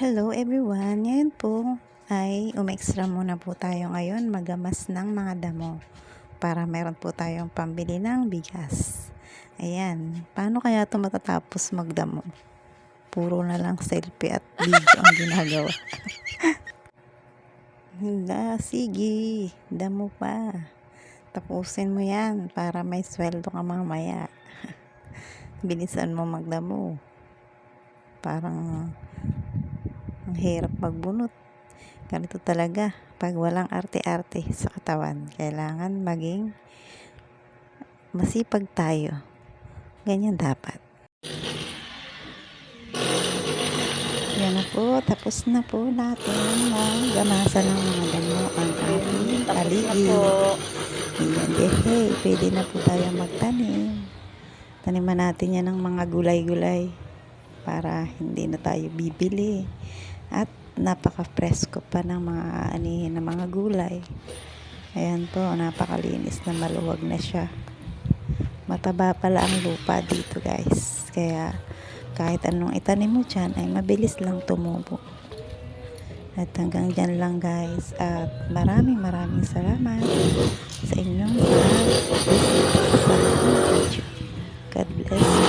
Hello everyone! Ngayon po ay umextra muna po tayo ngayon magamas ng mga damo para meron po tayong pambili ng bigas. Ayan, paano kaya ito matatapos magdamo? Puro na lang selfie at video ang ginagawa. Hindi, sige, damo pa. Tapusin mo yan para may sweldo ka mamaya. Bilisan mo magdamo. Parang ang hirap magbunot. Ganito talaga. Pag walang arte-arte sa katawan, kailangan maging masipag tayo. Ganyan dapat. Yan na po. Tapos na po natin gamasan ng mga damo ang ating paligid. Ayan, eh, hey, pwede na po tayo magtanim. Taniman natin yan ng mga gulay-gulay para hindi na tayo bibili. At napaka-presko pa ng mga anihin ng mga gulay. Ayan po, napakalinis na maluwag na siya. Mataba pala ang lupa dito guys. Kaya kahit anong itanim mo dyan ay mabilis lang tumubo. At hanggang dyan lang guys. At maraming maraming salamat sa inyong pag-visit. God bless.